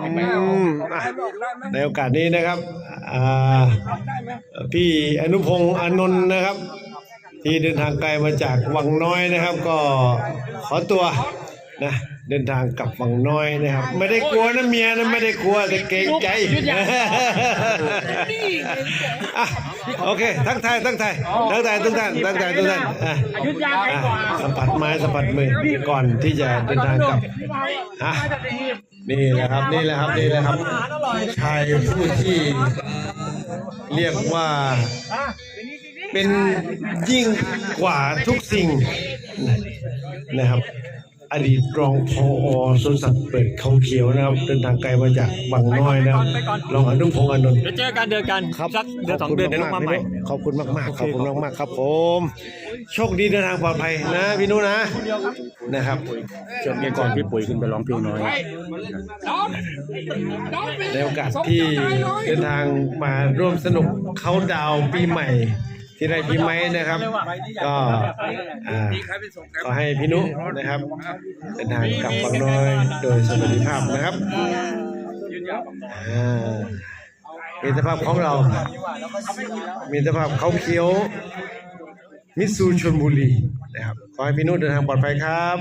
อืมอะในโอกาสนี้นะครับอ่าพี่อนุพงศ์อานนท์นะครับ ที่เดินทางไกลมาจากวังน้อยนะครับ ก็ขอตัวนะเดินทางกลับวังน้อยนะครับ ไม่ได้กลัวนะเมียนะไม่ได้กลัวแต่เกรงใจอะโอเคทั้งไทายทั้งไทายทั้งไทายทุกท่านทั้งไทายทุกท่านอะยุทธยาไปกว่าอะสัมผัสไม้สัมผัสมือก่อนที่จะเดินทางกลับอะนี่ นี่แหละครับนี่แหละครับนี่แหละครับชายผู้ที่เรียกว่าเป็นยิ่งกว่าทุกสิ่งนะครับ อดีตรองพอสวนสัตว์เปิดเขาเขียวนะครับ เดินทางไกลมาจากบางน้อยนะครับรองอนุพงศ์อานนท์ เดี๋ยวเจอกันเดือนกันครับสักเดือนสองเดือนเดี๋ยวลงมาใหม่ ขอบคุณมากมากๆขอบคุณมากมากๆครับผม โชคดีเดินทางปลอดภัยนะพี่นุนะนะครับจนก่อนพี่ปุ๋ยขึ้นไปร้องเพลงน้อย ในโอกาสที่เดินทางมาร่วมสนุกเขาน์ดาวน์ปีใหม่ ที่ไรปีใหม่นะครับ ก็อ่าขอให้พี่นุนะครับเดินทางกลับบางน้อยโดยสวัสดิภาพนะครับอ่ามีสภาพของเรา มีสภาพเขาเขียว มิตซูชนบุรีนะครับ ขอให้พี่นุเดินทางปลอดภัยครับ